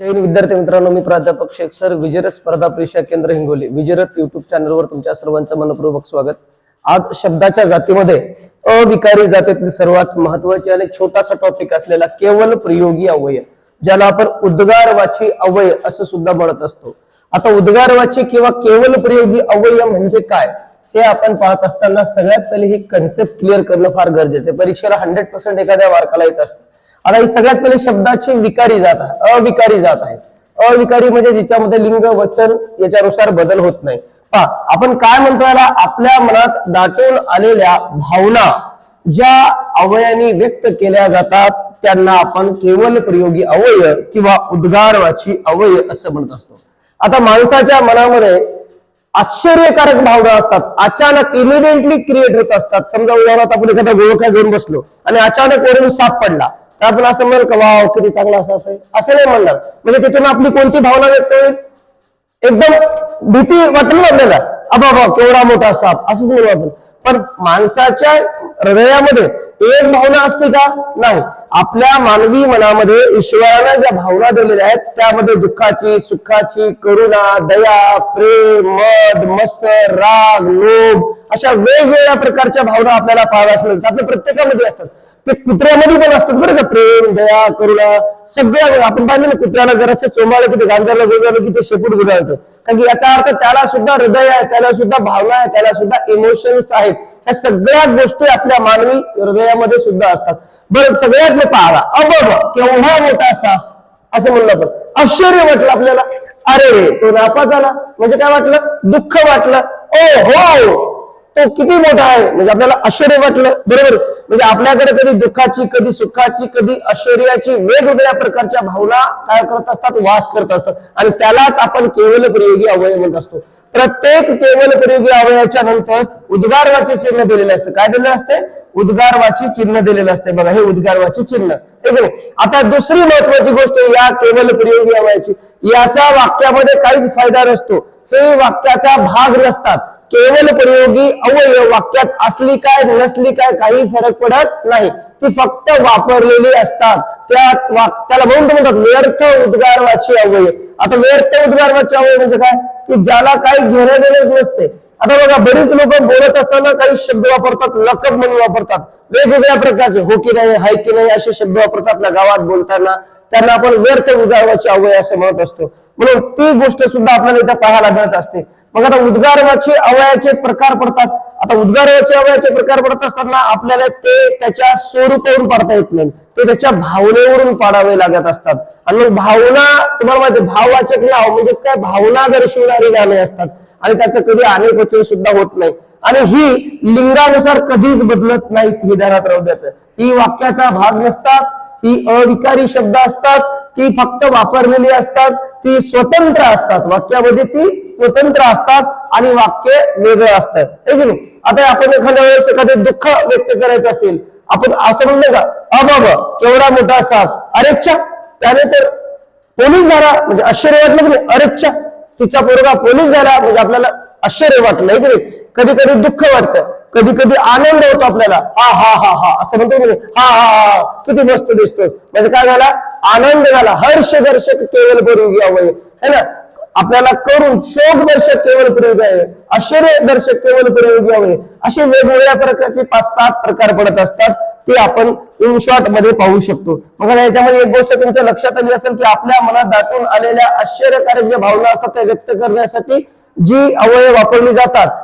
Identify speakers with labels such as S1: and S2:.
S1: जैन विद्यार्थी मित्रांनो मी प्राध्यापक शेख सर विजयरथ स्पर्धा परीक्षा केंद्र हिंगोली. विजयरथ युट्यूब चॅनलवर तुमच्या सर्वांचं मनपूर्वक स्वागत. आज शब्दाच्या जातीमध्ये अविकारी जातीतील सर्वात महत्वाची आणि छोटासा टॉपिक असलेला केवल प्रयोगी अवयव ज्याला आपण उद्गारवाची अवय असं सुद्धा म्हणत असतो. आता उद्गारवाची किंवा केवल प्रयोगी अवयव म्हणजे काय हे आपण पाहत असताना सगळ्यात पहिले ही कन्सेप्ट क्लिअर करणं फार गरजेचं आहे. परीक्षेला हंड्रेड पर्सेंट एखाद्या मार्काला येत असतं. आता ही सगळ्यात पहिले शब्दाची विकारी जात आहे अविकारी जात आहे. अविकारी म्हणजे जिच्यामध्ये लिंग वचन याच्यानुसार बदल होत नाही. पहा आपण काय म्हणतो याला आपल्या मनात दाटून आलेल्या भावना ज्या अवयानी व्यक्त केल्या जातात त्यांना आपण केवल प्रयोगी अवय किंवा उद्गारवाची अवय असं म्हणत असतो. आता माणसाच्या मनामध्ये आश्चर्यकारक भावना असतात अचानक इमिडिएटली क्रिएट होत असतात. समजा उदाहरणार्थ आपण एखादा गोळख्या घेऊन बसलो आणि अचानक वरून साप पडला. आपण असं म्हणेल का वाव किती चांगला असा आहे असं नाही म्हणणार. म्हणजे तिथून आपली कोणती भावना व्यक्त होईल? एकदम भीती वाटेल ना आपल्याला. अबा बा केवढा मोठा साप. असंच म्हणू आपण. पण माणसाच्या हृदयामध्ये एक भावना असते का? नाही. आपल्या मानवी मनामध्ये ईश्वरानं ज्या भावना दिलेल्या आहेत त्यामध्ये दुःखाची सुखाची करुणा दया प्रेम मद मत्सर राग लोभ अशा वेगवेगळ्या प्रकारच्या भावना आपल्याला पाहाव्यास मिळतात. आपल्या प्रत्येकामध्ये असतात. ते कुत्र्यामध्ये पण असतात बरं का. प्रेम दया करुणा सगळ्या आपण पाहिलं ना कुत्र्याला जरासं चोंबाळलं की ते गांजाला वेगळं की ते शेपूट गुराळतं कारण की याचा अर्थ त्याला सुद्धा हृदय आहे त्याला सुद्धा भावना आहे त्याला सुद्धा इमोशन्स आहेत. ह्या सगळ्या गोष्टी आपल्या मानवी हृदयामध्ये सुद्धा असतात. बरं सगळ्यात पाहावा पाहा अब केवढा मोठा साफ असं म्हणलं आपण. आश्चर्य वाटलं आपल्याला. अरे रे तो नापास झाला. म्हणजे काय वाटलं? दुःख वाटलं. ओ हो! तो किती मोठा आहे? म्हणजे आपल्याला आश्चर्य वाटलं. बरोबर? म्हणजे आपल्याकडे कधी दुःखाची कधी सुखाची कधी आश्चर्याची वेगवेगळ्या प्रकारच्या भावना काय करत असतात? वास करत असतात. आणि त्यालाच आपण केवल प्रयोगी अवयव म्हणत असतो. प्रत्येक केवल प्रयोगी अवयवाच्या नंतर उद्गारवाचे चिन्ह दिलेले असते. काय दिलेलं असते? उद्गारवाची चिन्ह दिलेलं असते. बघा हे उद्गारवाची चिन्ह. ठीक आहे आता दुसरी महत्वाची गोष्ट या केवल प्रयोगी अवयाची याचा वाक्यामध्ये काहीच फायदा नसतो. हे वाक्याचा भाग नसतात. केवल प्रयोगी अवयव वाक्यात असली काय नसली काय काही फरक पडत नाही. ती फक्त वापरलेली असतात. त्या वाक्याला म्हणून म्हणतात व्यर्थ उद्गारवाची अवयव. आता व्यर्थ उद्गारवाची अवयव म्हणजे काय? की ज्याला काही घेणं देणं नसते. आता बघा बरीच लोक बोलत असताना काही शब्द वापरतात लकब म्हणून वापरतात. वेगवेगळ्या प्रकारचे हो की नाही हाय की नाही असे शब्द वापरतात आपल्या गावात बोलताना. त्यांना आपण व्यर्थ उद्गारवाची अवयव असं म्हणत असतो. म्हणून ती गोष्ट सुद्धा आपल्याला इथं पाहायला मिळत असते. मग आता उद्गारवाचे अवयाचे प्रकार पडतात. आता उद्गारवाचे अवयाचे प्रकार पडत असताना आपल्याला ते त्याच्या स्वरूपावरून पाडता येत नाही. ते त्याच्या भावनेवरून पाडावे लागत असतात. आणि मग भावना तुम्हाला माहिती भाववाचक नाव म्हणजेच काय? भावना दर्शवणारी गाणे असतात. आणि त्याचं कधी अनेक वचन सुद्धा होत नाही. आणि ही लिंगानुसार कधीच बदलत नाहीत विधानात राहू द्यायचं. ही वाक्याचा भाग नसतात. ही अविकारी शब्द असतात. ती फक्त वापरलेली असतात ती स्वतंत्र असतात. वाक्यामध्ये ती स्वतंत्र असतात आणि वाक्य वेगळं असतं. हे की नाही? आता आपण एखाद्या वेळेस एखादे दुःख व्यक्त करायचं असेल आपण असं म्हणलं का अबाब केवढा मोठा साप. अरेच्छा त्याने तर पोलीस झाला म्हणजे आश्चर्य वाटलं की नाही? अरेच्छा तिचा पोरगा पोलीस झाला म्हणजे आपल्याला आश्चर्य वाटलं हे की नाही? कधी कधी दुःख वाटतं कधी कधी आनंद होतो आपल्याला. हा हा हा हा. असं म्हणतो हा हा हा किती मस्त दिसतोस. म्हणजे काय झाला? आनंद झाला. हर्ष दर्शक केवळ प्रयोगी अवय है ना? आपल्याला करून शोक दर्शक केवळ प्रयोगी आहे आश्चर्य दर्शक केवळ प्रयोगी हवे असे वेगवेगळ्या प्रकारचे पाच सात प्रकार पडत असतात. ते आपण इन शॉर्टमध्ये पाहू शकतो. मग याच्यामध्ये एक गोष्ट तुमच्या लक्षात आली असेल की आपल्या मनात दाटून आलेल्या आश्चर्यकारक ज्या भावना असतात त्या व्यक्त करण्यासाठी जी अवयव वापरली जातात